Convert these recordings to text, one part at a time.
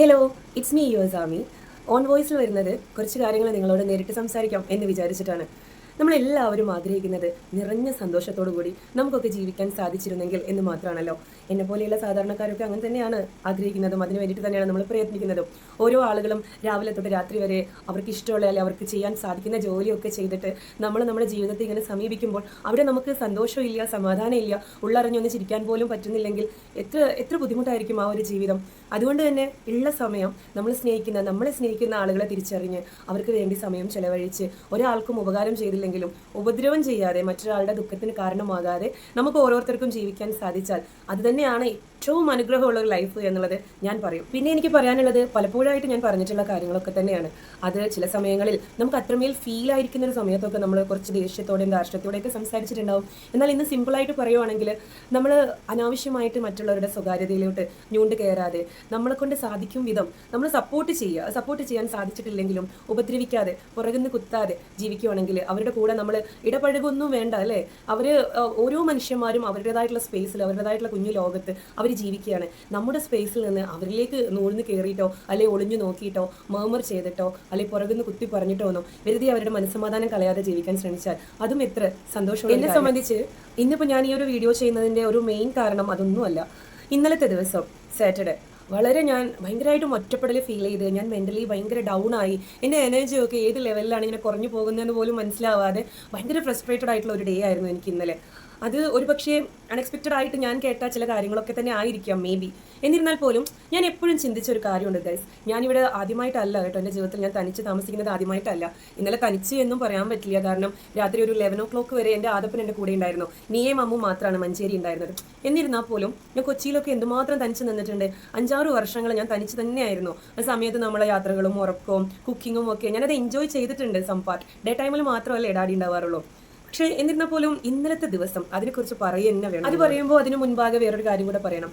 Hello it's me Yuvasami on വോയിസിൽ വരുന്നത് കുറച്ച് കാര്യങ്ങൾ നിങ്ങളോട് നേരിട്ട് സംസാരിക്കാം എന്ന് വിചാരിച്ചിട്ടാണ്. നമ്മളെല്ലാവരും ആഗ്രഹിക്കുന്നത് നിറഞ്ഞ സന്തോഷത്തോടു കൂടി നമുക്കൊക്കെ ജീവിക്കാൻ സാധിച്ചിരുന്നെങ്കിൽ എന്ന് മാത്രമാണല്ലോ. എന്നെ പോലെയുള്ള സാധാരണക്കാരൊക്കെ അങ്ങനെ തന്നെയാണ് ആഗ്രഹിക്കുന്നതും അതിന് വേണ്ടിയിട്ട് തന്നെയാണ് നമ്മൾ പ്രയത്നിക്കുന്നതും. ഓരോ ആളുകളും രാവിലെ തൊട്ട് രാത്രി വരെ അവർക്ക് ഇഷ്ടമുള്ള അല്ലെങ്കിൽ അവർക്ക് ചെയ്യാൻ സാധിക്കുന്ന ജോലിയൊക്കെ ചെയ്തിട്ട് നമ്മൾ നമ്മുടെ ജീവിതത്തെ ഇങ്ങനെ സമീപിക്കുമ്പോൾ അവിടെ നമുക്ക് സന്തോഷമില്ല സമാധാനമില്ല ഉള്ളറിഞ്ഞൊന്ന് ചിരിക്കാൻ പോലും പറ്റുന്നില്ലെങ്കിൽ എത്ര എത്ര ബുദ്ധിമുട്ടായിരിക്കും ആ ഒരു ജീവിതം. അതുകൊണ്ട് തന്നെ ഉള്ള സമയം നമ്മൾ സ്നേഹിക്കുന്ന നമ്മളെ സ്നേഹിക്കുന്ന ആളുകളെ തിരിച്ചറിഞ്ഞ് അവർക്ക് വേണ്ടി സമയം ചെലവഴിച്ച് ഒരാൾക്കും ഉപകാരം ചെയ്തില്ലെങ്കിലും ഉപദ്രവം ചെയ്യാതെ മറ്റൊരാളുടെ ദുഃഖത്തിന് കാരണമാകാതെ നമുക്ക് ഓരോരുത്തർക്കും ജീവിക്കാൻ സാധിച്ചാൽ അത് തന്നെയാണ് ഏറ്റവും അനുഗ്രഹമുള്ള ഒരു ലൈഫ് എന്നുള്ളത് ഞാൻ പറയും. പിന്നെ എനിക്ക് പറയാനുള്ളത് പലപ്പോഴായിട്ട് ഞാൻ പറഞ്ഞിട്ടുള്ള കാര്യങ്ങളൊക്കെ തന്നെയാണ്. അത് ചില സമയങ്ങളിൽ നമുക്ക് അത്രമേൽ ഫീൽ ആയിരിക്കുന്ന ഒരു സമയത്തൊക്കെ നമ്മൾ കുറച്ച് ദേഷ്യത്തോടെയും ധാർഷ്ട്യത്തോടെയൊക്കെ സംസാരിച്ചിട്ടുണ്ടാവും. എന്നാൽ ഇന്ന് സിമ്പിളായിട്ട് പറയുവാണെങ്കിൽ നമ്മൾ അനാവശ്യമായിട്ട് മറ്റുള്ളവരുടെ സ്വകാര്യതയിലോട്ട് ഞൂണ്ട് കയറാതെ നമ്മളെ കൊണ്ട് സാധിക്കും വിധം നമ്മൾ സപ്പോർട്ട് ചെയ്യുക. സപ്പോർട്ട് ചെയ്യാൻ സാധിച്ചിട്ടില്ലെങ്കിലും ഉപദ്രവിക്കാതെ പുറകുന്ന് കുത്താതെ ജീവിക്കുവാണെങ്കിൽ അവരുടെ കൂടെ നമ്മൾ ഇടപഴകൊന്നും വേണ്ട അല്ലേ? അവർ ഓരോ മനുഷ്യന്മാരും അവരുടേതായിട്ടുള്ള സ്പേസിൽ അവരുടേതായിട്ടുള്ള കുഞ്ഞു ലോകത്ത് അവർ ജീവിക്കുകയാണ്. നമ്മുടെ സ്പേസിൽ നിന്ന് അവരിലേക്ക് നൂഴ്ന്ന് കയറിയിട്ടോ അല്ലെ ഒളിഞ്ഞു നോക്കിയിട്ടോ മേമർ ചെയ്തിട്ടോ അല്ലെ പുറകുന്ന് കുത്തി പറഞ്ഞിട്ടോ ഒന്നും വെറുതെ അവരുടെ മനസ്സമാധാനം കളയാതെ ജീവിക്കാൻ ശ്രമിച്ചാൽ അതും എത്ര സന്തോഷം എന്നെ സംബന്ധിച്ച് ഇന്നിപ്പോൾ ഞാൻ ഈ ഒരു വീഡിയോ ചെയ്യുന്നതിന്റെ ഒരു മെയിൻ കാരണം അതൊന്നുമല്ല ഇന്നലത്തെ ദിവസം സാറ്റർഡേ വളരെ ഞാൻ ഭയങ്കരമായിട്ടും ഒറ്റപ്പെടൽ ഫീൽ ചെയ്ത് ഞാൻ മെന്റലി ഭയങ്കര ഡൗൺ ആയി. എന്റെ എനർജി ഒക്കെ ഏത് ലെവലിലാണ് ഇങ്ങനെ കുറഞ്ഞു പോകുന്നതെന്ന് പോലും മനസ്സിലാവാതെ ഭയങ്കര ഫ്രസ്ട്രേറ്റഡ് ആയിട്ടുള്ള ഒരു ഡേ ആയിരുന്നു എനിക്ക് ഇന്നലെ. അത് ഒരു പക്ഷേ അൺഎക്സ്പെക്റ്റഡ് ആയിട്ട് ഞാൻ കേട്ട ചില കാര്യങ്ങളൊക്കെ തന്നെ ആയിരിക്കാം മേ ബി എന്നിരുന്നാൽ പോലും ഞാൻ എപ്പോഴും ചിന്തിച്ച ഒരു കാര്യമുണ്ട് ഗൈസ് ഞാനിവിടെ ആദ്യമായിട്ടല്ല കേട്ടോ എന്റെ ജീവിതത്തിൽ ഞാൻ തനിച്ച് താമസിക്കുന്നത് ആദ്യമായിട്ടല്ല. ഇന്നലെ തനിച്ച് എന്നും പറയാൻ പറ്റില്ല കാരണം രാത്രി ഒരു ലെവൻ ഓ ക്ലോക്ക് വരെ എന്റെ ആദപ്പൻ എന്റെ കൂടെ ഉണ്ടായിരുന്നു. നീയേ മമ്മു മാത്രമാണ് മഞ്ചേരി ഉണ്ടായിരുന്നത്. എന്നിരുന്നാൽ പോലും ഞാൻ കൊച്ചിയിലൊക്കെ എന്തുമാത്രം തനിച്ച് നിന്നിട്ടുണ്ട്. അഞ്ചാറ് വർഷങ്ങൾ ഞാൻ തനിച്ച് തന്നെയായിരുന്നു. ആ സമയത്ത് നമ്മളെ യാത്രകളും ഉറക്കവും കുക്കിങ്ങും ഒക്കെ ഞാനത് എൻജോയ് ചെയ്തിട്ടുണ്ട് സം പാർട്ട് ഡേ ടൈമിൽ മാത്രമല്ലേ ഡാഡി ഉണ്ടാവാറുള്ളൂ. പക്ഷേ എന്നിരുന്ന പോലും ഇന്നലത്തെ ദിവസം അതിനെക്കുറിച്ച് പറയുന്ന വേണം. അത് പറയുമ്പോൾ അതിന് മുൻപാകെ വേറൊരു കാര്യം കൂടെ പറയണം.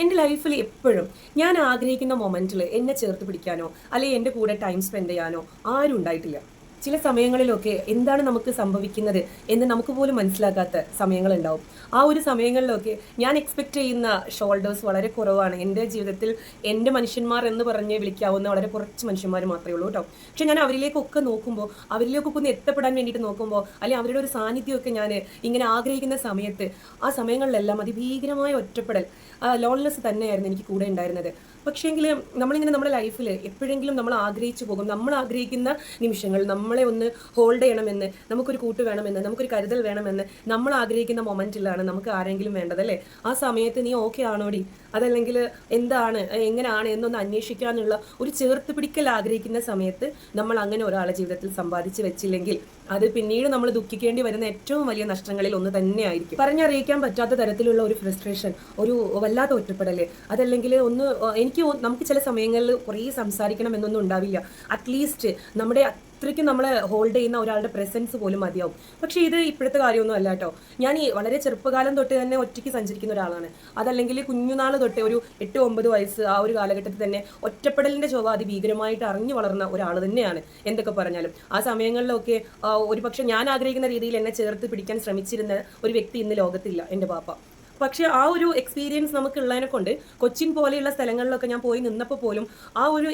എന്റെ ലൈഫിൽ എപ്പോഴും ഞാൻ ആഗ്രഹിക്കുന്ന മൊമെന്റിൽ എന്നെ ചേർത്ത് പിടിക്കാനോ അല്ലെങ്കിൽ എന്റെ കൂടെ ടൈം സ്പെൻഡ് ചെയ്യാനോ ആരും ഉണ്ടായിട്ടില്ല. ചില സമയങ്ങളിലൊക്കെ എന്താണ് നമുക്ക് സംഭവിക്കുന്നത് എന്ന് നമുക്ക് പോലും മനസ്സിലാക്കാത്ത സമയങ്ങളുണ്ടാവും. ആ ഒരു സമയങ്ങളിലൊക്കെ ഞാൻ എക്സ്പെക്ട് ചെയ്യുന്ന ഷോൾഡേഴ്സ് വളരെ കുറവാണ്. എന്റെ ജീവിതത്തിൽ എന്റെ മനുഷ്യന്മാർ എന്ന് പറഞ്ഞ് വിളിക്കാവുന്ന വളരെ കുറച്ച് മനുഷ്യന്മാർ മാത്രമേ ഉള്ളൂ കേട്ടോ. പക്ഷെ ഞാൻ അവരിലേക്കൊക്കെ നോക്കുമ്പോൾ അവരിലേക്കൊക്കെ ഒന്ന് എത്തപ്പെടാൻ വേണ്ടിയിട്ട് നോക്കുമ്പോൾ അല്ലെങ്കിൽ അവരുടെ ഒരു സാന്നിധ്യമൊക്കെ ഞാൻ ഇങ്ങനെ ആഗ്രഹിക്കുന്ന സമയത്ത് ആ സമയങ്ങളിലെല്ലാം അതിഭീകരമായ ഒറ്റപ്പെടൽ ലോൺലെസ് തന്നെയായിരുന്നു എനിക്ക് കൂടെ ഉണ്ടായിരുന്നത്. പക്ഷേങ്കിൽ നമ്മളിങ്ങനെ നമ്മുടെ ലൈഫിൽ എപ്പോഴെങ്കിലും നമ്മൾ ആഗ്രഹിച്ചു പോകും. നമ്മൾ ആഗ്രഹിക്കുന്ന നിമിഷങ്ങൾ നമ്മളെ ഒന്ന് ഹോൾഡ് ചെയ്യണമെന്ന് നമുക്കൊരു കൂട്ട് വേണമെന്ന് നമുക്കൊരു കരുതൽ വേണമെന്ന് നമ്മൾ ആഗ്രഹിക്കുന്ന മൊമെന്റിലാണ് നമുക്ക് ആരെങ്കിലും വേണ്ടത് അല്ലേ? ആ സമയത്ത് നീ ഓക്കെ ആണോടി? അതല്ലെങ്കിൽ എന്താണ് എങ്ങനെയാണ് എന്നൊന്ന് അന്വേഷിക്കാനുള്ള ഒരു ചേർത്ത് പിടിക്കൽ ആഗ്രഹിക്കുന്ന സമയത്ത് നമ്മൾ അങ്ങനെ ഒരാളെ ജീവിതത്തിൽ സമ്പാദിച്ച് വെച്ചില്ലെങ്കിൽ അത് പിന്നീട് നമ്മൾ ദുഃഖിക്കേണ്ടി വരുന്ന ഏറ്റവും വലിയ നഷ്ടങ്ങളിൽ ഒന്ന് തന്നെയായിരിക്കും. പറഞ്ഞറിയിക്കാൻ പറ്റാത്ത തരത്തിലുള്ള ഒരു ഫ്രസ്ട്രേഷൻ ഒരു വല്ലാത്ത ഒറ്റപ്പെടൽ അതല്ലെങ്കിൽ ഒന്ന് എനിക്ക് നമുക്ക് ചില സമയങ്ങളിൽ കുറേ സംസാരിക്കണം എന്നൊന്നും ഉണ്ടാവില്ല. അറ്റ്ലീസ്റ്റ് നമ്മുടെ അത്രയ്ക്കും നമ്മൾ ഹോൾഡ് ചെയ്യുന്ന ഒരാളുടെ പ്രസൻസ് പോലും മതിയാവും. പക്ഷേ ഇത് ഇപ്പോഴത്തെ കാര്യമൊന്നും അല്ല കേട്ടോ. ഞാൻ ഈ വളരെ ചെറുപ്പകാലം തൊട്ട് തന്നെ ഒറ്റയ്ക്ക് സഞ്ചരിക്കുന്ന ഒരാളാണ്. അതല്ലെങ്കിൽ കുഞ്ഞുനാൾ തൊട്ട് ഒരു എട്ട് ഒമ്പത് വയസ്സ് ആ ഒരു കാലഘട്ടത്തിൽ തന്നെ ഒറ്റപ്പെടലിന്റെ ചൊവ്വ അതിഭീകരമായിട്ട് അറിഞ്ഞു വളർന്ന ഒരാൾ തന്നെയാണ് എന്തൊക്കെ പറഞ്ഞാലും. ആ സമയങ്ങളിലൊക്കെ ഒരു ഒരുപക്ഷെ ഞാൻ ആഗ്രഹിക്കുന്ന രീതിയിൽ എന്നെ ചേർത്ത് പിടിക്കാൻ ശ്രമിച്ചിരുന്ന ഒരു വ്യക്തി ഇന്ന് ലോകത്തില്ല എന്റെ പാപ്പ. പക്ഷേ ആ ഒരു എക്സ്പീരിയൻസ് നമുക്ക് ഉള്ളതിനെ കൊണ്ട് കൊച്ചിൻ പോലെയുള്ള സ്ഥലങ്ങളിലൊക്കെ ഞാൻ പോയി നിന്നപ്പോൾ പോലും ആ ഒരു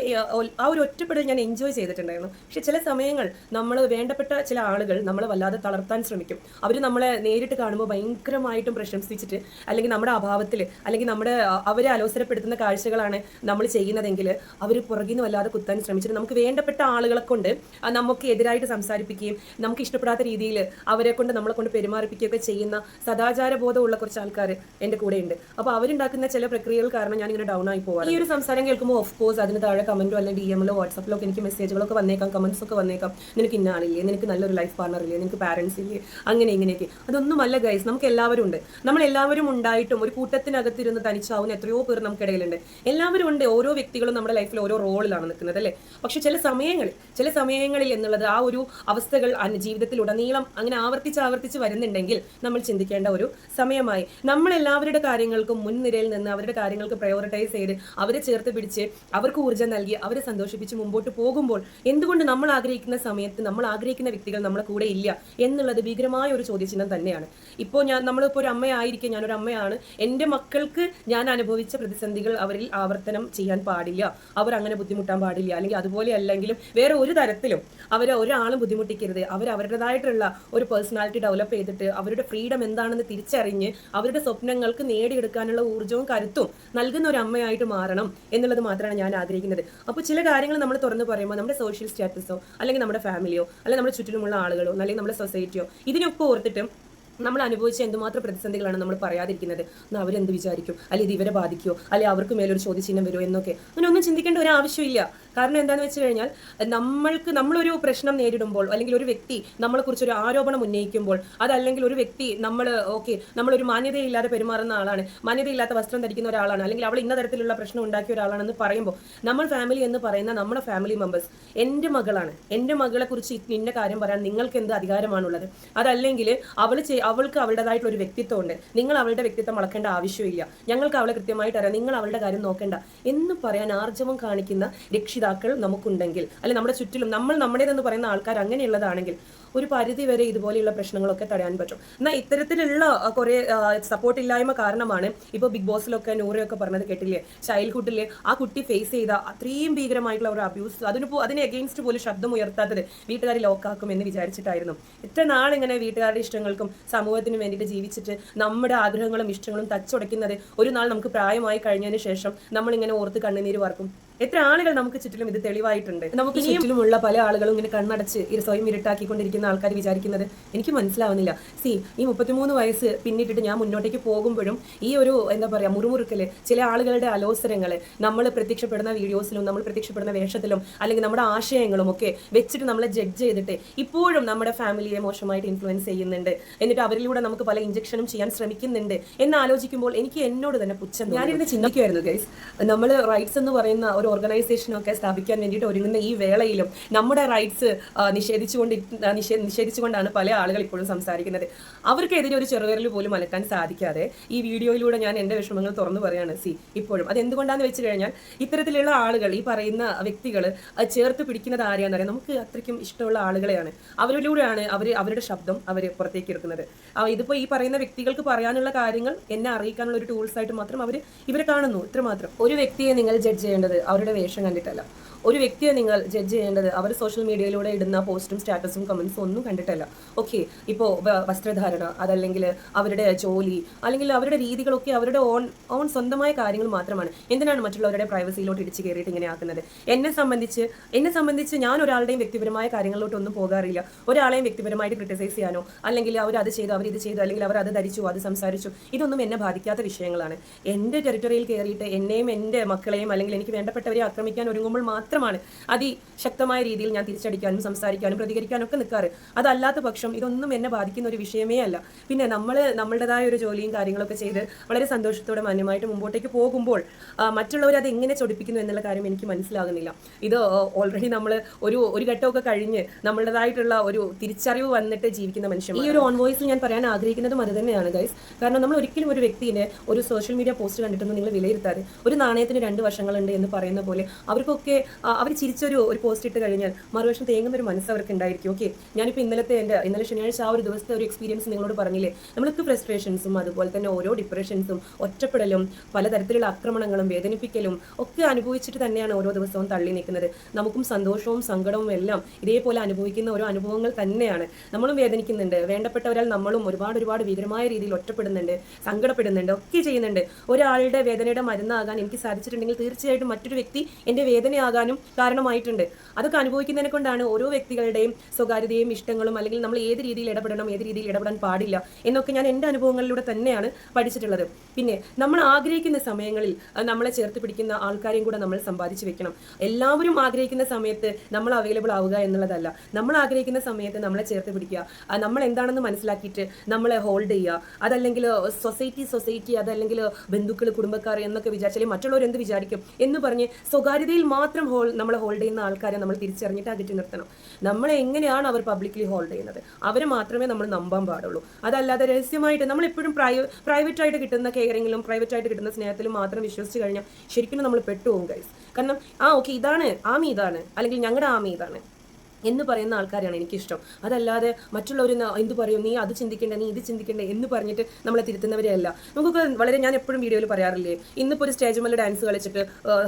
ആ ഒരു ഒറ്റപ്പെടൽ ഞാൻ എൻജോയ് ചെയ്തിട്ടുണ്ടായിരുന്നു. പക്ഷെ ചില സമയങ്ങൾ നമ്മൾ വേണ്ടപ്പെട്ട ചില ആളുകൾ നമ്മളെ വല്ലാതെ തളർത്താൻ ശ്രമിക്കും. അവർ നമ്മളെ നേരിട്ട് കാണുമ്പോൾ ഭയങ്കരമായിട്ടും പ്രശംസിച്ചിട്ട് അല്ലെങ്കിൽ നമ്മുടെ അഭാവത്തിൽ അല്ലെങ്കിൽ നമ്മുടെ അവരെ അലോസരപ്പെടുത്തുന്ന കാഴ്ചകളാണ് നമ്മൾ ചെയ്യുന്നതെങ്കിൽ അവർ പുറകിൽ നിന്ന് വല്ലാതെ കുത്താൻ ശ്രമിച്ചിട്ട് നമുക്ക് വേണ്ടപ്പെട്ട ആളുകളെ കൊണ്ട് നമുക്ക് എതിരായിട്ട് സംസാരിപ്പിക്കുകയും നമുക്ക് ഇഷ്ടപ്പെടാത്ത രീതിയിൽ അവരെ കൊണ്ട് നമ്മളെ കൊണ്ട് പെരുമാറിപ്പിക്കുകയൊക്കെ ചെയ്യുന്ന സദാചാര ബോധമുള്ള കുറച്ച് ആൾക്കാർ എന്റെ കൂടെ ഉണ്ട് അപ്പോൾ അവരുണ്ടാക്കുന്ന ചില പ്രക്രിയകൾ കാരണം ഞാൻ ഇങ്ങനെ ഡൗൺ ആയി പോവാം ഈ ഒരു സംസാരം കേൾക്കുമ്പോൾ ഓഫ് കോഴ്സ് അതിന് താഴെ കമന്റോ അല്ലെങ്കിൽ ഡി എമ്മിലോ വാട്സപ്പിലോ എനിക്ക് മെസ്സേജുകളൊക്കെ വന്നേക്കാം കമന്റ്സ് ഒക്കെ വന്നേക്കാം. നിനക്ക് ഇന്ന ആളില്ലേ? നിനക്ക് നല്ലൊരു ലൈഫ് പാർട്ണർ ഇല്ലേ? നിനക്ക് പാരൻസ് ഇല്ലേ? അങ്ങനെ ഇങ്ങനെയൊക്കെ. അതൊന്നുമല്ല ഗൈസ് നമുക്ക് എല്ലാവരും ഉണ്ട്. നമ്മൾ എല്ലാവരും ഉണ്ടായിട്ടും ഒരു കൂട്ടത്തിനകത്തിരുന്ന് തനിച്ചാവുന്ന എത്രയോ പേർ നമുക്കിടയിലുണ്ട് എല്ലാവരും ഉണ്ട്. ഓരോ വ്യക്തികളും നമ്മുടെ ലൈഫിൽ ഓരോ റോളിലാണ് നിൽക്കുന്നത് അല്ലേ? പക്ഷെ ചില സമയങ്ങളിൽ ചില സമയങ്ങളിൽ എന്നുള്ളത് ആ ഒരു അവസ്ഥകൾ ജീവിതത്തിലുടനീളം അങ്ങനെ ആവർത്തിച്ച് ആവർത്തിച്ച് വരുന്നുണ്ടെങ്കിൽ നമ്മൾ ചിന്തിക്കേണ്ട ഒരു സമയമായി. നമ്മൾ നമ്മൾ എല്ലാവരുടെ കാര്യങ്ങൾക്കും മുൻനിരയിൽ നിന്ന് അവരുടെ കാര്യങ്ങൾക്ക് പ്രയോറിറ്റൈസ് ചെയ്ത് അവരെ ചേർത്ത് പിടിച്ച് അവർക്ക് ഊർജം നൽകി അവരെ സന്തോഷിപ്പിച്ച് മുമ്പോട്ട് പോകുമ്പോൾ എന്തുകൊണ്ട് നമ്മൾ ആഗ്രഹിക്കുന്ന സമയത്ത് നമ്മൾ ആഗ്രഹിക്കുന്ന വ്യക്തികൾ നമ്മളെ കൂടെ ഇല്ല എന്നുള്ളത് ഭീകരമായ ഒരു ചോദ്യചിഹ്നം തന്നെയാണ്. ഇപ്പോൾ ഞാൻ നമ്മളിപ്പോൾ ഒരു അമ്മയായിരിക്കും ഞാനൊരു അമ്മയാണ്. എന്റെ മക്കൾക്ക് ഞാൻ അനുഭവിച്ച പ്രതിസന്ധികൾ അവരിൽ ആവർത്തനം ചെയ്യാൻ പാടില്ല. അവർ അങ്ങനെ ബുദ്ധിമുട്ടാൻ പാടില്ല. അല്ലെങ്കിൽ അതുപോലെ അല്ലെങ്കിലും വേറെ ഒരു തരത്തിലും അവരെ ഒരാളും ബുദ്ധിമുട്ടിക്കരുത്. അവർ അവരുടേതായിട്ടുള്ള ഒരു പേഴ്സണാലിറ്റി ഡെവലപ്പ് ചെയ്തിട്ട് അവരുടെ ഫ്രീഡം എന്താണെന്ന് തിരിച്ചറിഞ്ഞ് അവരുടെ സ്വപ്നങ്ങൾക്ക് നേടിയെടുക്കാനുള്ള ഊർജവും കരുത്തും നൽകുന്ന ഒരു അമ്മയായിട്ട് മാറണം എന്നുള്ളത് മാത്രമാണ് ഞാൻ ആഗ്രഹിക്കുന്നത്. അപ്പോൾ ചില കാര്യങ്ങൾ നമ്മൾ തുറന്നു പറയുമ്പോൾ നമ്മുടെ സോഷ്യൽ സ്റ്റാറ്റസോ അല്ലെങ്കിൽ നമ്മുടെ ഫാമിലിയോ അല്ലെങ്കിൽ നമ്മുടെ ചുറ്റിലുമുള്ള ആളുകളോ അല്ലെങ്കിൽ നമ്മുടെ സൊസൈറ്റിയോ ഇതിനൊക്കെ ഓർത്തിട്ട് നമ്മൾ അനുഭവിച്ച എന്തുമാത്രം പ്രതിസന്ധികളാണ് നമ്മൾ പറയാതിരിക്കുന്നത്? എന്നാൽ അവരെന്ത് വിചാരിക്കും? അല്ലെങ്കിൽ ഇത് ഇവരെ ബാധിക്കുമോ അല്ലെങ്കിൽ അവർക്ക് മേലൊരു ചോദ്യചിഹ്നം വരുമോ എന്നൊക്കെ. അങ്ങനെ ഒന്നും ചിന്തിക്കേണ്ട ഒരു ആവശ്യമില്ല. കാരണം എന്താണെന്ന് വെച്ച് കഴിഞ്ഞാൽ നമ്മൾക്ക് നമ്മളൊരു പ്രശ്നം നേരിടുമ്പോൾ അല്ലെങ്കിൽ ഒരു വ്യക്തി നമ്മളെക്കുറിച്ച് ഒരു ആരോപണം ഉന്നയിക്കുമ്പോൾ അതല്ലെങ്കിൽ ഒരു വ്യക്തി നമ്മൾ ഓക്കെ നമ്മളൊരു മാന്യതയില്ലാതെ പെരുമാറുന്ന ആളാണ് മാന്യതയില്ലാത്ത വസ്ത്രം ധരിക്കുന്ന ഒരാളാണ് അല്ലെങ്കിൽ അവൾ ഇന്ന തരത്തിലുള്ള പ്രശ്നം ഉണ്ടാക്കിയ ഒരാളാണെന്ന് പറയുമ്പോൾ നമ്മൾ ഫാമിലി എന്ന് പറയുന്ന നമ്മുടെ ഫാമിലി മെമ്പേഴ്സ് എന്റെ മകളാണ്. എന്റെ മകളെ കുറിച്ച് ഇന്ന കാര്യം പറയാൻ നിങ്ങൾക്ക് എന്ത് അധികാരമാണുള്ളത്? അതല്ലെങ്കിൽ അവൾ അവൾക്ക് അവളുടേതായിട്ടുള്ള ഒരു വ്യക്തിത്വമുണ്ട്. നിങ്ങൾ അവളുടെ വ്യക്തിത്വം വളക്കേണ്ട ആവശ്യമില്ല. ഞങ്ങൾക്ക് അവളെ കൃത്യമായിട്ട് അറിയാം. നിങ്ങൾ അവളുടെ കാര്യം നോക്കേണ്ട. എന്ന് പറയാൻ ആർജവം കാണിക്കുന്ന രക്ഷിതാക്കൾ നമുക്കുണ്ടെങ്കിൽ അല്ലെങ്കിൽ നമ്മുടെ ചുറ്റിലും നമ്മൾ നമ്മുടേതെന്ന് പറയുന്ന ആൾക്കാർ അങ്ങനെയുള്ളതാണെങ്കിൽ ഒരു പരിധി വരെ ഇതുപോലെയുള്ള പ്രശ്നങ്ങളൊക്കെ തടയാൻ പറ്റും. എന്നാൽ ഇത്തരത്തിലുള്ള കുറേ സപ്പോർട്ട് ഇല്ലായ്മ കാരണമാണ് ഇപ്പോൾ ബിഗ് ബോസിലൊക്കെ നൂറയൊക്കെ പറഞ്ഞത് കേട്ടില്ലേ? ചൈൽഡ്ഹുഡിൽ ആ കുട്ടി ഫേസ് ചെയ്ത അത്രയും ഭീകരമായിട്ടുള്ള ഒരു അബ്യൂസ് അതിന് അതിന് എഗെയിൻസ്റ്റ് പോലും ശബ്ദം ഉയർത്താത്തത് വീട്ടുകാർ ലോക്കാക്കും എന്ന് വിചാരിച്ചിട്ടായിരുന്നു. ഇത്ര നാളിങ്ങനെ വീട്ടുകാരുടെ ഇഷ്ടങ്ങൾക്കും സമൂഹത്തിനും വേണ്ടിയിട്ട് ജീവിച്ചിട്ട് നമ്മുടെ ആഗ്രഹങ്ങളും ഇഷ്ടങ്ങളും തച്ചുടയ്ക്കുന്നത് ഒരു നാൾ നമുക്ക് പ്രായമായി കഴിഞ്ഞതിന് ശേഷം നമ്മളിങ്ങനെ ഓർത്ത് കണ്ണുനീര് വാർക്കും. എത്ര ആളുകൾ നമുക്ക് ചുറ്റിലും ഇത് തെളിവായിട്ടുണ്ട്? നമുക്ക് ചുറ്റിലുമുള്ള പല ആളുകളും ഇങ്ങനെ കണ്ണടച്ച് സ്വയം ഇരുട്ടാക്കിക്കൊണ്ടിരിക്കുന്ന ആൾക്കാർ വിചാരിക്കുന്നത് എനിക്ക് മനസ്സിലാവുന്നില്ല. സി ഈ മുപ്പത്തിമൂന്ന് വയസ്സ് പിന്നിട്ടിട്ട് ഞാൻ മുന്നോട്ടേക്ക് പോകുമ്പോഴും ഈ ഒരു എന്താ പറയാ മുറുമുറുക്കൽ ചില ആളുകളുടെ അലോസരങ്ങൾ നമ്മൾ പ്രത്യക്ഷപ്പെടുന്ന വീഡിയോസിലും നമ്മൾ പ്രത്യക്ഷപ്പെടുന്ന വേഷത്തിലും അല്ലെങ്കിൽ നമ്മുടെ ആശയങ്ങളും ഒക്കെ വെച്ചിട്ട് നമ്മളെ ജഡ്ജ് ചെയ്തിട്ട് ഇപ്പോഴും നമ്മുടെ ഫാമിലിയെ മോശമായിട്ട് ഇൻഫ്ലുവൻസ് ചെയ്യുന്നുണ്ട്. എന്നിട്ട് അവരിലൂടെ നമുക്ക് പല ഇഞ്ചക്ഷനും ചെയ്യാൻ ശ്രമിക്കുന്നുണ്ട് എന്ന് ആലോചിക്കുമ്പോൾ എനിക്ക് എന്നോട് തന്നെ പുച്ഛം ഞാനിരുന്ന് ചിന്തിക്കുമായിരുന്നു ഗൈസ് നമ്മൾ റൈറ്റ്സ് എന്ന് പറയുന്ന ഒരു ഓർഗനൈസേഷനൊക്കെ സ്ഥാപിക്കാൻ വേണ്ടിയിട്ട് ഒരുങ്ങുന്ന ഈ വേളയിലും നമ്മുടെ റൈറ്റ്സ് നിഷേധിച്ചുകൊണ്ട് നിഷേധിച്ചുകൊണ്ടാണ് പല ആളുകൾ ഇപ്പോഴും സംസാരിക്കുന്നത്. അവർക്കെതിരെ ഒരു ചെറുവിരൽ പോലും അലക്കാൻ സാധിക്കാതെ ഈ വീഡിയോയിലൂടെ ഞാൻ എന്റെ വിഷമങ്ങൾ തുറന്നു പറയാണ് സി ഇപ്പോഴും. അത് എന്തുകൊണ്ടാന്ന് വെച്ച് കഴിഞ്ഞാൽ ഇത്തരത്തിലുള്ള ആളുകൾ ഈ പറയുന്ന വ്യക്തികൾ ചേർത്ത് പിടിക്കുന്നത് ആരെയാണെന്ന് അറിയാം? നമുക്ക് അത്രയ്ക്കും ഇഷ്ടമുള്ള ആളുകളെയാണ്. അവരിലൂടെയാണ് അവർ അവരുടെ ശബ്ദം അവർ പുറത്തേക്ക് എടുക്കുന്നത്. ഇതിപ്പോൾ ഈ പറയുന്ന വ്യക്തികൾക്ക് പറയാനുള്ള കാര്യങ്ങൾ എന്നെ അറിയിക്കാനുള്ള ഒരു ടൂൾസ് ആയിട്ട് മാത്രം അവർ ഇവരെ കാണുന്നു. ഇത്രമാത്രം. ഒരു വ്യക്തിയെ നിങ്ങൾ ജഡ്ജ് ചെയ്യേണ്ടത് അവരുടെ വേഷം കണ്ടിട്ടല്ല. ഒരു വ്യക്തിയെ നിങ്ങൾ ജഡ്ജ് ചെയ്യേണ്ടത് അവർ സോഷ്യൽ മീഡിയയിലൂടെ ഇടുന്ന പോസ്റ്റും സ്റ്റാറ്റസും കമൻസും ഒന്നും കണ്ടിട്ടല്ല. ഓക്കെ ഇപ്പോൾ വസ്ത്രധാരണ അതല്ലെങ്കിൽ അവരുടെ ജോലി അല്ലെങ്കിൽ അവരുടെ രീതികളൊക്കെ അവരുടെ ഓൺ ഓൺ സ്വന്തമായ കാര്യങ്ങൾ മാത്രമാണ്. എന്തിനാണ് മറ്റുള്ളവരുടെ പ്രൈവസിയിലോട്ട് ഇടിച്ച് കയറിയിട്ട് ഇങ്ങനെ ആക്കുന്നത്? എന്നെ സംബന്ധിച്ച് എന്നെ സംബന്ധിച്ച് ഞാൻ ഒരാളുടെയും വ്യക്തിപരമായ കാര്യങ്ങളിലോട്ട് കാര്യങ്ങളിലോട്ടൊന്നും പോകാറില്ല. ഒരാളെയും വ്യക്തിപരമായിട്ട് ക്രിട്ടിസൈസ് ചെയ്യാനോ അല്ലെങ്കിൽ അവർ അത് ചെയ്തു അവർ ഇത് ചെയ്തു അല്ലെങ്കിൽ അവർ അത് ധരിച്ചു അത് സംസാരിച്ചു ഇതൊന്നും എന്നെ ബാധിക്കാത്ത വിഷയങ്ങളാണ്. എന്റെ ടെറിട്ടറിയിൽ കയറിയിട്ട് എന്നെയും എന്റെ മക്കളെയും അല്ലെങ്കിൽ എനിക്ക് വേണ്ടപ്പെട്ടവരെ ആക്രമിക്കാൻ ഒരുങ്ങുമ്പോൾ മാത്രമാണ്. അതിശക്തമായ രീതിയിൽ ഞാൻ തിരിച്ചടിക്കാനും സംസാരിക്കാനും പ്രതികരിക്കാനും ഒക്കെ നിൽക്കാറ് അതല്ലാത്ത പക്ഷം ഇതൊന്നും എന്നെ ബാധിക്കുന്ന ഒരു വിഷയമേ അല്ല. പിന്നെ നമ്മൾ നമ്മളുടേതായ ഒരു ജോലിയും കാര്യങ്ങളൊക്കെ ചെയ്ത് വളരെ സന്തോഷത്തോടെ മാന്യമായിട്ട് മുമ്പോട്ടേക്ക് പോകുമ്പോൾ മറ്റുള്ളവർ അത് എങ്ങനെ ചൊടിപ്പിക്കുന്നു എന്നുള്ള കാര്യം എനിക്ക് മനസ്സിലാകുന്നില്ല. ഇത് ഓൾറെഡി നമ്മൾ ഒരു ഒരു ഘട്ടമൊക്കെ കഴിഞ്ഞ് നമ്മളുടേതായിട്ടുള്ള ഒരു തിരിച്ചറിവ് വന്നിട്ട് ജീവിക്കുന്ന മനുഷ്യൻ ഈ ഒരു ഓൺ വോയിസിൽ ഞാൻ പറയാൻ ആഗ്രഹിക്കുന്നതും അത് തന്നെയാണ് ഗൈസ് കാരണം നമ്മൾ ഒരിക്കലും ഒരു വ്യക്തിനെ ഒരു സോഷ്യൽ മീഡിയ പോസ്റ്റ് കണ്ടിട്ടൊന്നും നിങ്ങൾ വിലയിരുത്താതെ ഒരു നാണയത്തിന് രണ്ട് വശങ്ങളുണ്ട് എന്ന് പറയുന്ന പോലെ അവർക്കൊക്കെ അവർ ചിരിച്ചൊരു ഒരു പോസ്റ്റ് ഇട്ട് കഴിഞ്ഞാൽ മറുവശം തേങ്ങുന്ന ഒരു മനസ്സ് അവർക്ക് ഉണ്ടായിരിക്കും ഓക്കെ ഞാനിപ്പോൾ ഇന്നലത്തെ എന്റെ ഇന്നലെ ശനിയാഴ്ച ആ ഒരു ദിവസത്തെ ഒരു എക്സ്പീരിയൻസ് നിങ്ങളോട് പറഞ്ഞില്ലേ? നമ്മൾക്ക് ഫ്രസ്ട്രേഷൻസും അതുപോലെ തന്നെ ഓരോ ഡിപ്രഷൻസും ഒറ്റപ്പെടലും പലതരത്തിലുള്ള ആക്രമണങ്ങളും വേദനിപ്പിക്കലും ഒക്കെ അനുഭവിച്ചിട്ട് തന്നെയാണ് ഓരോ ദിവസവും തള്ളി നിൽക്കുന്നത്. നമുക്കും സന്തോഷവും സങ്കടവും എല്ലാം ഇതേപോലെ അനുഭവിക്കുന്ന ഓരോ അനുഭവങ്ങൾ തന്നെയാണ്. നമ്മളും വേദനിക്കുന്നുണ്ട്. വേണ്ടപ്പെട്ടവരാൽ നമ്മളും ഒരുപാട് ഒരുപാട് ഭീകരമായ രീതിയിൽ ഒറ്റപ്പെടുന്നുണ്ട് സങ്കടപ്പെടുന്നുണ്ട് ഒക്കെ ചെയ്യുന്നുണ്ട്. ഒരാളുടെ വേദനയുടെ മരുന്നാകാൻ എനിക്ക് സാധിച്ചിട്ടുണ്ടെങ്കിൽ തീർച്ചയായിട്ടും മറ്റൊരു വ്യക്തി എന്റെ വേദനയാകാനും കാരണമായിട്ടുണ്ട്. അതൊക്കെ അനുഭവിക്കുന്നതിനെ കൊണ്ടാണ് ഓരോ വ്യക്തികളുടെയും സ്വകാര്യതയും ഇഷ്ടങ്ങളും അല്ലെങ്കിൽ നമ്മൾ ഏത് രീതിയിൽ ഇടപെടണം ഏത് രീതിയിൽ ഇടപെടാൻ പാടില്ല എന്നൊക്കെ ഞാൻ എന്റെ അനുഭവങ്ങളിലൂടെ തന്നെയാണ് പഠിച്ചിട്ടുള്ളത്. പിന്നെ നമ്മൾ ആഗ്രഹിക്കുന്ന സമയങ്ങളിൽ നമ്മളെ ചേർത്ത് പിടിക്കുന്ന ആൾക്കാരെയും കൂടെ നമ്മൾ സമ്പാദിച്ചു വെക്കണം. എല്ലാവരും ആഗ്രഹിക്കുന്ന സമയത്ത് നമ്മൾ അവൈലബിൾ ആവുക എന്നുള്ളതല്ല. നമ്മൾ ആഗ്രഹിക്കുന്ന സമയത്ത് നമ്മളെ ചേർത്ത് പിടിക്കുക. നമ്മൾ എന്താണെന്ന് മനസ്സിലാക്കിയിട്ട് നമ്മളെ ഹോൾഡ് ചെയ്യുക. അതല്ലെങ്കിൽ സൊസൈറ്റി സൊസൈറ്റി അതല്ലെങ്കിൽ ബന്ധുക്കൾ കുടുംബക്കാർ എന്നൊക്കെ വിചാരിച്ചാൽ മറ്റുള്ളവർ എന്ത് വിചാരിക്കും എന്ന് പറഞ്ഞ് സ്വകാര്യതയിൽ മാത്രം ഹോൾ നമ്മൾ ഹോൾഡ് ചെയ്യുന്ന ആൾക്കാരെ നമ്മൾ തിരിച്ചറിഞ്ഞിട്ട് അകറ്റി നിർത്തണം. നമ്മൾ എങ്ങനെയാണ് അവർ പബ്ലിക്കലി ഹോൾഡ് ചെയ്യുന്നത്? അവരെ മാത്രമേ നമ്മൾ നമ്പാൻ പാടുള്ളൂ. അതല്ലാതെ രഹസ്യമായിട്ട് നമ്മൾ എപ്പോഴും പ്രൈവറ്റ് ആയിട്ട് കിട്ടുന്ന കെയറിങ്ങിലും പ്രൈവറ്റ് ആയിട്ട് കിട്ടുന്ന സ്നേഹത്തിലും മാത്രം വിശ്വസിച്ച് കഴിഞ്ഞാൽ ശരിക്കും നമ്മൾ പെട്ടുപോകും ഗൈസ് കാരണം ആ ഓക്കെ ഇതാണ് ആമി ഇതാണ്. അല്ലെങ്കിൽ ഞങ്ങളുടെ ആമി ഇതാണ്. എന്ന് പറയുന്ന ആൾക്കാരെയാണ് എനിക്കിഷ്ടം. അതല്ലാതെ മറ്റുള്ളവർ എന്ത് പറയും? നീ അത് ചിന്തിക്കേണ്ട നീ ഇത് ചിന്തിക്കേണ്ട എന്ന് പറഞ്ഞിട്ട് നമ്മളെ തിരുത്തുന്നവരെയല്ല നമുക്കൊക്കെ വളരെ ഞാൻ എപ്പോഴും വീഡിയോയിൽ പറയാറില്ലേ ഇന്നിപ്പോൾ ഒരു സ്റ്റേജ് മേലെ ഡാൻസ് കളിച്ചിട്ട്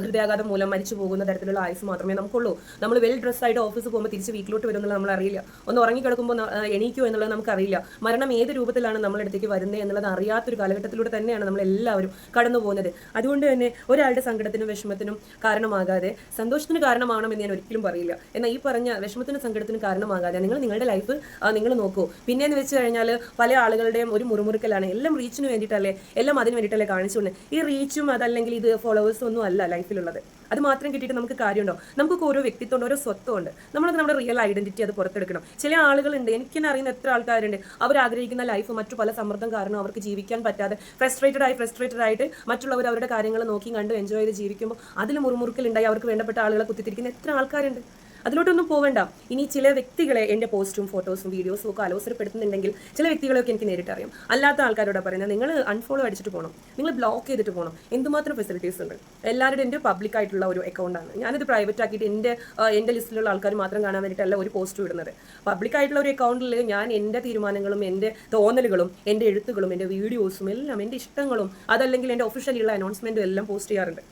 ഹൃദയാഘാതം മൂലം മരിച്ചു പോകുന്ന തരത്തിലുള്ള ആയുസ് മാത്രമേ നമുക്കുള്ളൂ. നമ്മൾ വെൽ ഡ്രസ്സായിട്ട് ഓഫീസ് പോകുമ്പോൾ തിരിച്ച് വീട്ടിലോട്ട് നമ്മൾ അറിയില്ല ഒന്ന് ഉറങ്ങിക്കിടക്കുമ്പോൾ എണീക്കുമോ എന്നുള്ളത് നമുക്കറിയില്ല. മരണം ഏത് രൂപത്തിലാണ് നമ്മുടെ അടുത്തേക്ക് വരുന്നത് എന്നുള്ളത് അറിയാത്തൊരു കാലഘട്ടത്തിലൂടെ തന്നെയാണ് നമ്മൾ എല്ലാവരും കടന്നു പോകുന്നത്. അതുകൊണ്ട് തന്നെ ഒരാളുടെ സങ്കടത്തിനും വിഷമത്തിനും കാരണമാകാതെ സന്തോഷത്തിന് കാരണമാകണമെന്ന് ഞാൻ ഒരിക്കലും പറയില്ല. എന്നാൽ ഈ പറഞ്ഞ വിഷമത്തിനും സങ്കടത്തിനും കാരണമാകാതെ നിങ്ങൾ നിങ്ങളുടെ ലൈഫ് നിങ്ങൾ നോക്കൂ. പിന്നെയെന്ന് വെച്ച് കഴിഞ്ഞാൽ പല ആളുകളുടെയും ഒരു മുറിമുറുക്കലാണ്. എല്ലാം റീച്ചിന് വേണ്ടിയിട്ടല്ലേ എല്ലാം അതിന് വേണ്ടിയിട്ടല്ലേ കാണിച്ചുകൊണ്ട്. ഈ റീച്ചും അതല്ലെങ്കിൽ ഇത് ഫോളോവേഴ്സും ഒന്നും അല്ല ലൈഫിലുള്ളത് അത് മാത്രം കിട്ടിയിട്ട് നമുക്ക് കാര്യമുണ്ടോ? നമുക്കൊക്കെ ഓരോ വ്യക്തിത്വമുണ്ട് ഓരോ സ്വത്വമുണ്ട്. നമ്മളത് നമ്മുടെ റിയൽ ഐഡന്റിറ്റി അത് പുറത്തെടുക്കണം. ചില ആളുകളുണ്ട് എനിക്ക് അറിയുന്ന എത്ര ആൾക്കാരുണ്ട്. അവർ ആഗ്രഹിക്കുന്ന ലൈഫ് മറ്റു പല സമ്മർദ്ദം കാരണം അവർക്ക് ജീവിക്കാൻ പറ്റാതെ ഫ്രസ്ട്രേറ്റഡ് ആയി ഫ്രസ്ട്രേറ്റഡ് ആയിട്ട് മറ്റുള്ളവർ അവരുടെ കാര്യങ്ങൾ നോക്കി കണ്ട് എൻജോയ് ചെയ്ത് ജീവിക്കുമ്പോൾ അതിൽ മുറുമുറുക്കലുണ്ടായി അവർക്ക് വേണ്ടപ്പെട്ട ആളുകളെ കുത്തിത്തിരിക്കുന്ന എത്ര ആൾക്കാരുണ്ട്. അതിലോട്ടൊന്നും പോകണ്ട ഇനി ചില വ്യക്തികളെ എന്റെ പോസ്റ്റും ഫോട്ടോസും വീഡിയോസും ഒക്കെ അലോസരപ്പെടുത്തുന്നുണ്ടെങ്കിൽ ചില വ്യക്തികളെയൊക്കെ എനിക്ക് നേരിട്ട് അറിയാം. അല്ലാത്ത ആൾക്കാരോട് പറയുന്നത് നിങ്ങൾ അൺഫോളോ അടിച്ചിട്ട് പോകണം നിങ്ങൾ ബ്ലോക്ക് ചെയ്തിട്ട് പോകണം എന്തുമാത്രം ഫെസിലിറ്റീസ് ഉണ്ട്? എല്ലാവരുടെ എന്റെ പബ്ലിക് ആയിട്ടുള്ള ഒരു അക്കൗണ്ടാണ് ഞാനിത് പ്രൈവറ്റ് ആക്കിയിട്ട് എന്റെ എന്റെ ലിസ്റ്റിലുള്ള ആൾക്കാർ മാത്രം കാണാൻ വേണ്ടിയിട്ടല്ല ഒരു പോസ്റ്റ് ഇടുന്നത്. പബ്ലിക് ആയിട്ടുള്ള ഒരു അക്കൗണ്ടിൽ ഞാൻ എന്റെ തീരുമാനങ്ങളും എന്റെ തോന്നലുകളും എന്റെ എഴുത്തുകളും എന്റെ വീഡിയോസും എല്ലാം എന്റെ ഇഷ്ടങ്ങളും അതല്ലെങ്കിൽ എന്റെ ഒഫീഷ്യലിയുള്ള അനൗൺസ്മെന്റും എല്ലാം പോസ്റ്റ് ചെയ്യാറുണ്ട്.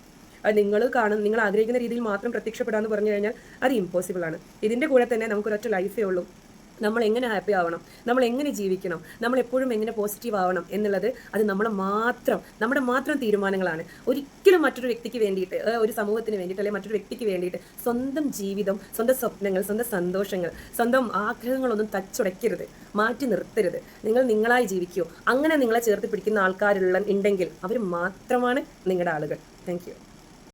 അത് നിങ്ങൾ കാണുന്ന നിങ്ങൾ ആഗ്രഹിക്കുന്ന രീതിയിൽ മാത്രം പ്രത്യക്ഷപ്പെടാന്ന് പറഞ്ഞു കഴിഞ്ഞാൽ അത് ഇമ്പോസിബിൾ ആണ്. ഇതിന്റെ കൂടെ തന്നെ നമുക്കൊരൊറ്റ ലൈഫേ ഉള്ളൂ. നമ്മൾ എങ്ങനെ ഹാപ്പി ആവണം? നമ്മൾ എങ്ങനെ ജീവിക്കണം? നമ്മൾ എപ്പോഴും എങ്ങനെ പോസിറ്റീവ് ആവണം എന്നുള്ളത് അത് നമ്മൾ മാത്രം നമ്മുടെ മാത്രം തീരുമാനങ്ങളാണ്. ഒരിക്കലും മറ്റൊരു വ്യക്തിക്ക് വേണ്ടിയിട്ട് ഒരു സമൂഹത്തിന് വേണ്ടിയിട്ട് അല്ലെങ്കിൽ മറ്റൊരു വ്യക്തിക്ക് വേണ്ടിയിട്ട് സ്വന്തം ജീവിതം സ്വന്തം സ്വപ്നങ്ങൾ സ്വന്തം സന്തോഷങ്ങൾ സ്വന്തം ആഗ്രഹങ്ങളൊന്നും തച്ചുടയ്ക്കരുത് മാറ്റി നിർത്തരുത്. നിങ്ങൾ നിങ്ങളായി ജീവിക്കൂ. അങ്ങനെ നിങ്ങളെ ചേർത്ത് പിടിക്കുന്ന ആൾക്കാരുള്ള ഉണ്ടെങ്കിൽ അവർ മാത്രമാണ് നിങ്ങളുടെ ആളുകൾ. താങ്ക്